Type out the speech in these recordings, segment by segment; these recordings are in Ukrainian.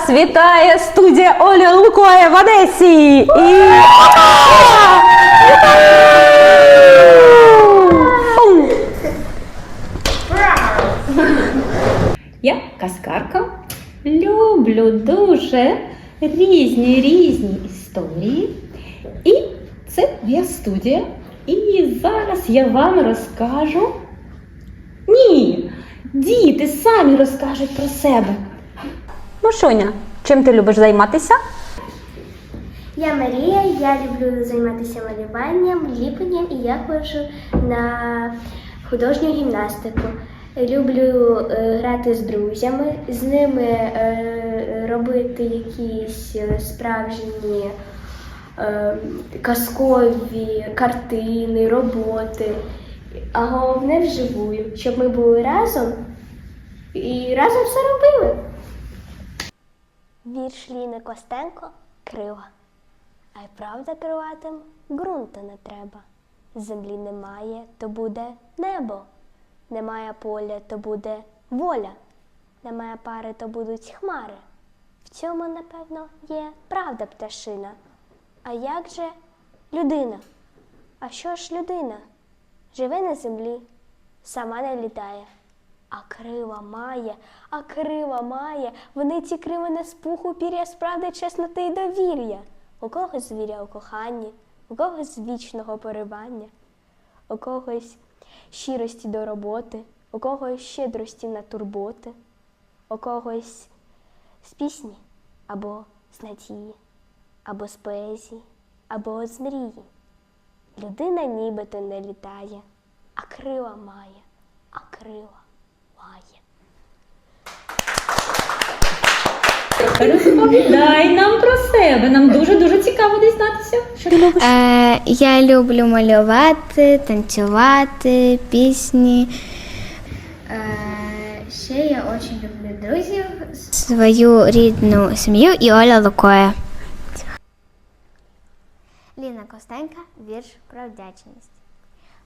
Вас вітає студія Олі Лукоя в Одесі! І... Я казкарка. Люблю дуже різні різні історії. І це моя студія. І зараз я вам розкажу. Ні, діти самі розкажуть про себе. Ну, чим ти любиш займатися? Я Марія, я люблю займатися малюванням, ліпленням і я ходжу на художню гімнастику. Люблю е, грати з друзями, з ними е, робити якісь е, справжні е, казкові картини, роботи. А головне вживую, щоб ми були разом і разом все робили. Вірш Ліни Костенко Крила. А й правда крилатим ґрунту не треба. Землі немає, то буде небо. Немає поля, то буде воля. Немає пари, то будуть хмари. В цьому, напевно, є правда пташина. А як же людина? А що ж людина? Живе на землі, сама не літає. А крила має, а крила має, вони ці крила не з пуху пір'я справди чесноти й довір'я. У когось звіря у коханні, у когось з вічного поривання, у когось щирості до роботи, у когось щедрості на турботи, у когось з пісні або з надії, або з поезії, або з мрії. Людина нібито не літає, а крила має, а крила має. Розповідай нам про себе. Нам дуже-дуже цікаво дізнатися, що ти любиш. Е, я люблю малювати, танцювати, пісні. Е, ще я дуже люблю друзів, свою рідну сім'ю і Оля Лукоя. Ліна Костенка, вірш про вдячність.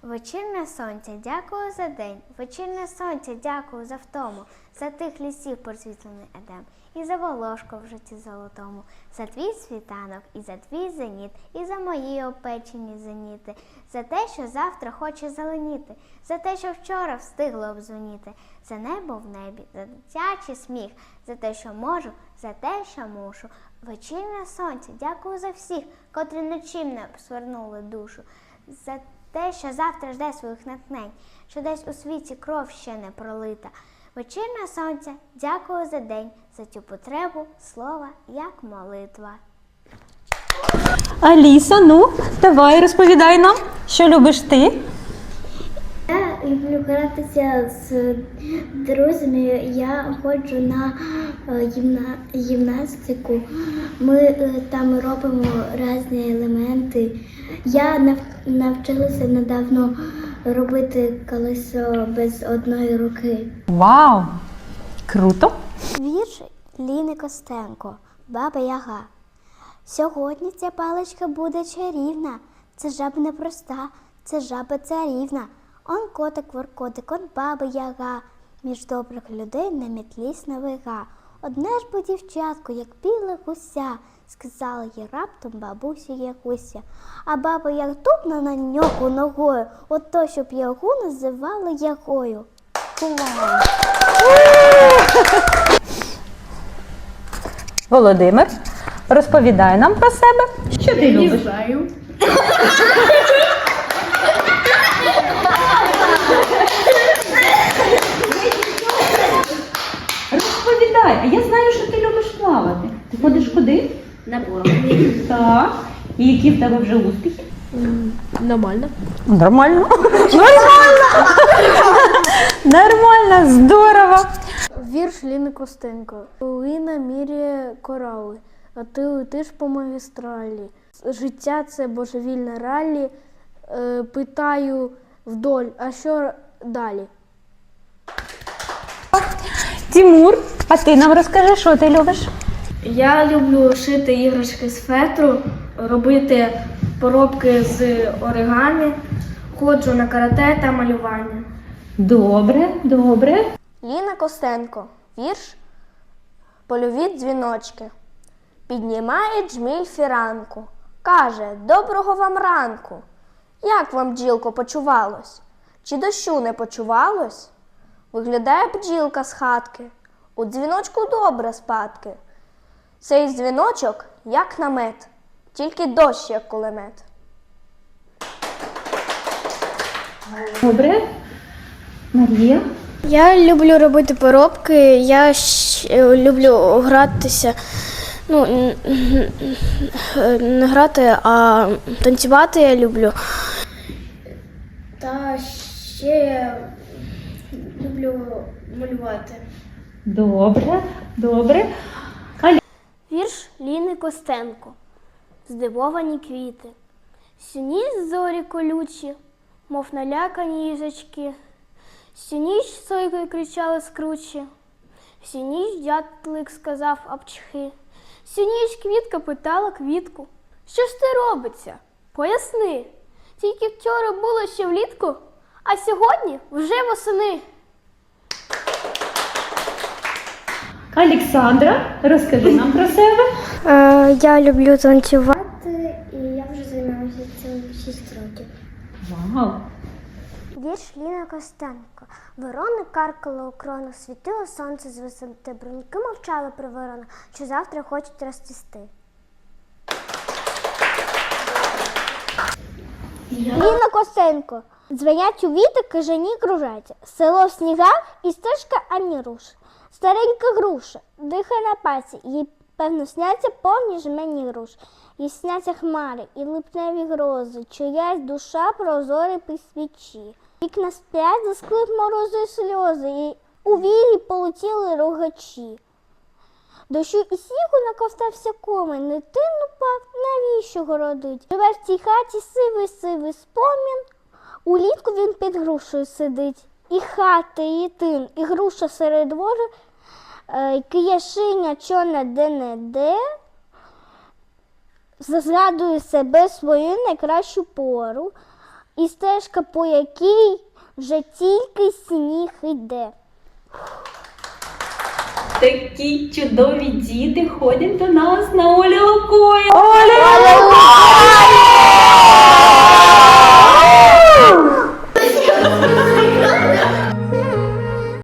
Вечірнє сонце, дякую за день. Вечірнє сонце, дякую за втому, за тих лісів просвітлений едем, і за волошку в житті золотому, за твій світанок, і за твій зеніт, і за мої опечені зеніти, за те, що завтра хоче зеленіти, за те, що вчора встигло обзвоніти, за небо в небі, за дитячий сміх, за те, що можу, за те, що мушу. Вечірнє сонце, дякую за всіх, котрі ночим не свернули душу, за те, що завтра жде своїх натхнень, що десь у світі кров ще не пролита. Вечірне сонце, дякую за день, за цю потребу слова як молитва. Аліса, ну, давай розповідай нам, що любиш ти. Люблю гратися з друзями. Я ходжу на е, гімна... гімнастику. Ми е, там робимо різні елементи. Я навчилася недавно робити колесо без одної руки. Вау! Круто! Вірш Ліни Костенко, Баба Яга. Сьогодні ця паличка буде чарівна. Це жаба непроста, це жаба царівна. Он котик воркотик, он баба яга. Між добрих людей на мітлі сновига. Одне ж бо дівчатко, як біле гуся, сказала їй раптом бабусі Якуся. А баба як тупна на нього ногою, от то, щоб ягу називали ягою. Володимир, розповідай нам про себе, що ти любиш. Розповідай, а я знаю, що ти любиш плавати. Ти ходиш куди? На плавання. Так. І які в тебе вже успіхи? Нормально. Нормально. Нормально. Нормально, здорово. Вірш Ліни Костенко. Ліна міряє корали, а ти летиш по магістралі. Життя це божевільне раллі. Е, питаю вдоль, а що далі? Тимур, а ти нам розкажи, що ти любиш? Я люблю шити іграшки з фетру, робити поробки з оригамі, ходжу на карате та малювання. Добре, добре. Ліна Костенко. Вірш польові дзвіночки. Піднімає джміль фіранку, каже Доброго вам ранку. Як вам, бджілко, почувалось? Чи дощу не почувалось? Виглядає бджілка з хатки, у дзвіночку добре спадки. Цей дзвіночок як намет, тільки дощ як кулемет. Добре. Марія. Я люблю робити поробки, я люблю гратися. Ну, не грати, а танцювати я люблю. Та ще я люблю малювати. Добре, добре. Вірш Ліни Костенко. Здивовані квіти. Всю зорі колючі, мов налякані їжачки. Всю ніч сойкою кричали скручі. Всю ніч дятлик сказав апчхи. Всю ніч квітка питала квітку. Що ж ти робиться? Поясни. Тільки вчора було ще влітку, а сьогодні вже восени. Олександра, розкажи нам про себе. Е, я люблю танцювати, і я вже займаюся цим 6 років. Вау. Вірш Ліна Костенко. Ворона каркала у крону, світило сонце з висоти, бруньки мовчали про ворона, що завтра хочуть розцвісти. Ліна Костенко. Дзвенять у віти, кажані кружаться. Село в снігах і стежка ані руш. Старенька груша, дихає на пальці, їй певно сняться повні жмені груш. Їй сняться хмари і липневі грози, чиясь душа прозорий при свічі. Вікна сплять, засклив морози й сльози, і у вірі полетіли рогачі. Дощу і снігу наковтався комен, не тин упав, навіщо городить? Живе в цій хаті сивий сивий спомін, улітку він під грушею сидить. І хата, і тин, і груша серед двору, е, кияшиня чорна де-не-де, згадує себе свою найкращу пору, і стежка, по якій вже тільки сніг іде. Такі чудові діти ходять до нас на Оля Лукоя. Оля!